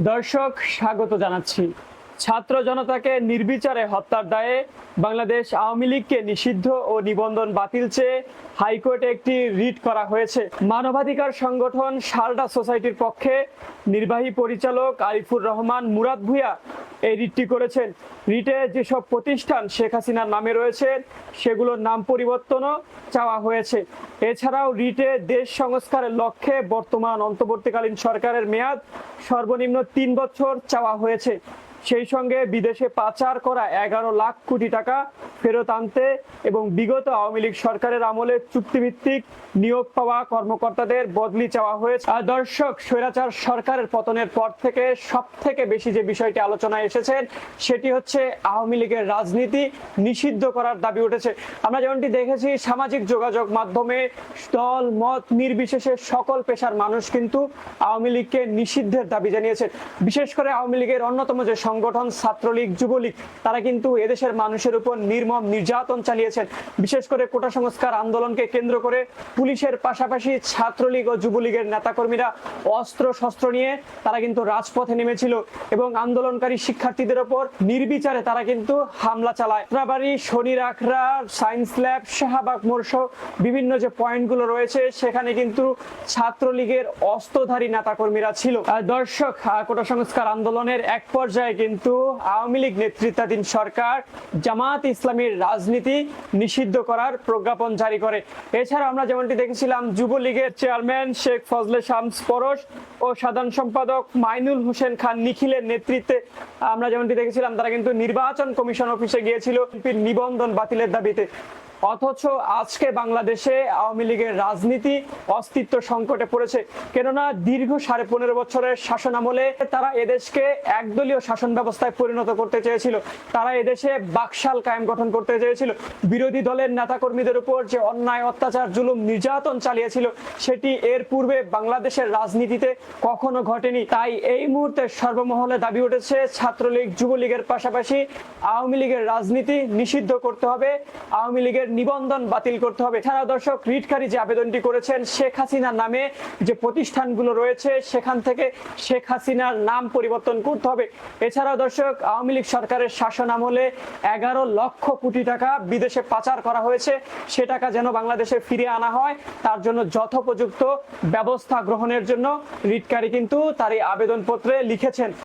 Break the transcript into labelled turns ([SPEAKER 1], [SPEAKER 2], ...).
[SPEAKER 1] দর্শক, স্বাগত জানাচ্ছি। ছাত্র জনতাকে নির্বিচারে হত্যার দায়ে বাংলাদেশ আওয়ামী লীগকে নিষিদ্ধ ও নিবন্ধন বাতিল চেয়ে হাইকোর্টে একটি রিট করা হয়েছে। মানবাধিকার সংগঠন সারডা সোসাইটির পক্ষে নির্বাহী পরিচালক আরিফুর রহমান মুরাদ ভুঁইয়া এই রিটটি করেছেন। রিটে যেসব প্রতিষ্ঠান শেখ হাসিনার নামে রয়েছে, সেগুলোর নাম পরিবর্তনও চাওয়া হয়েছে। এছাড়াও রিটে দেশ সংস্কারের লক্ষ্যে বর্তমান অন্তর্বর্তীকালীন সরকারের মেয়াদ সর্বনিম্ন তিন বছর চাওয়া হয়েছে। সেই সঙ্গে বিদেশে পাচার করা এগারো লাখ কোটি টাকা ফেরত আনতে এবং বিগত আওয়ামী লীগ সরকারের আমলে চুক্তিভিত্তিক নিয়োগ পাওয়া কর্মকর্তাদের বদলি চাওয়া হয়েছে। দর্শক, স্বৈরাচার সরকারের পতনের পর থেকে সব থেকে বেশি যে বিষয়টি আলোচনায় এসেছেন সেটি হচ্ছে আওয়ামী লীগের রাজনীতি নিষিদ্ধ করার দাবি উঠেছে। আমরা যেমনটি দেখেছি, সামাজিক যোগাযোগ মাধ্যমে দল, মত নির্বিশেষে সকল পেশার মানুষ কিন্তু আওয়ামী লীগকে নিষিদ্ধের দাবি জানিয়েছেন বিশেষ করে আওয়ামী লীগের অন্যতম যে সংগঠন ছাত্রলীগ, যুবলীগ, তারা কিন্তু এদেশের মানুষের উপর নির্মম নির্যাতন চালিয়েছেন। বিশেষ করে কোটা সংস্কার আন্দোলনকে কেন্দ্র করে পুলিশের পাশাপাশি ছাত্রলীগ ও যুবলীগের নেতাকর্মীরা অস্ত্র শস্ত্র নিয়ে তারা কিন্তু রাজপথে নেমেছিল এবং আন্দোলনকারী শিক্ষার্থীদের ওপর নির্বিচারে তারা কিন্তু হামলা চালায়। রাবাড়ি শনি রাখরা, সায়েন্স ল্যাব, শাহবাগ মোর্শ বিভিন্ন যে পয়েন্টগুলো রয়েছে, সেখানে কিন্তু ছাত্রলীগের অস্ত্রধারী নেতাকর্মীরা ছিল। দর্শক কোটা সংস্কার আন্দোলনের এক পর্যায়ে কিন্তু আওয়ামী লীগ নেতৃত্বাধীন সরকার জামাত ইসলামীর রাজনীতি নিষিদ্ধ করার প্রজ্ঞাপন জারি করে। এছাড়া আমরা যেমনটি দেখেছিলাম, যুবলীগের চেয়ারম্যান শেখ ফজলে শামস পরশ ও সাধারণ সম্পাদক মাইনুল হোসেন খান নিখিলের নেতৃত্বে আমরা যেমনটি দেখেছিলাম, তারা কিন্তু নির্বাচন কমিশন অফিসে গিয়েছিল। নিবন্ধন বাতিলের দাবিতে। অথচ আজকে বাংলাদেশে আওয়ামী লীগের রাজনীতি অস্তিত্ব সংকটে পড়েছে। কেননা দীর্ঘ সাড়ে পনেরো বছরের শাসন আমলে তারা এদেশকে একদলীয় শাসন ব্যবস্থায় পরিণত করতে চেয়েছিল। তারা এদেশে বাকশাল কায়েম গঠন করতে চেয়েছিল। বিরোধী দলের নেতাকর্মীদের উপর যে অন্যায়, অত্যাচার, জুলুম, নির্যাতন চালিয়েছিল, সেটি এর পূর্বে বাংলাদেশের রাজনীতিতে কখনো ঘটেনি। তাই এই মুহূর্তে সর্বমহলে দাবি উঠেছে, ছাত্রলীগ, যুবলীগের পাশাপাশি আওয়ামী লীগের রাজনীতি নিষিদ্ধ করতে হবে। আওয়ামী লীগের নিবন্ধন বাতিল করতে হবে। এছাড়া দর্শক রিটকারী যে আবেদনটি করেছেন, শেখ হাসিনার নামে যে প্রতিষ্ঠানগুলো রয়েছে, সেখান থেকে শেখ হাসিনার নাম পরিবর্তন করতে হবে। এছাড়াও দর্শক, আওয়ামী লীগ সরকারের শাসন আমলে এগারো লক্ষ কোটি টাকা বিদেশে পাচার করা হয়েছে। সে টাকা যেন বাংলাদেশে ফিরিয়ে আনা হয়, তার জন্য যথোপযুক্ত ব্যবস্থা গ্রহণের জন্য রিটকারী কিন্তু তার এই আবেদনপত্রে লিখেছেন।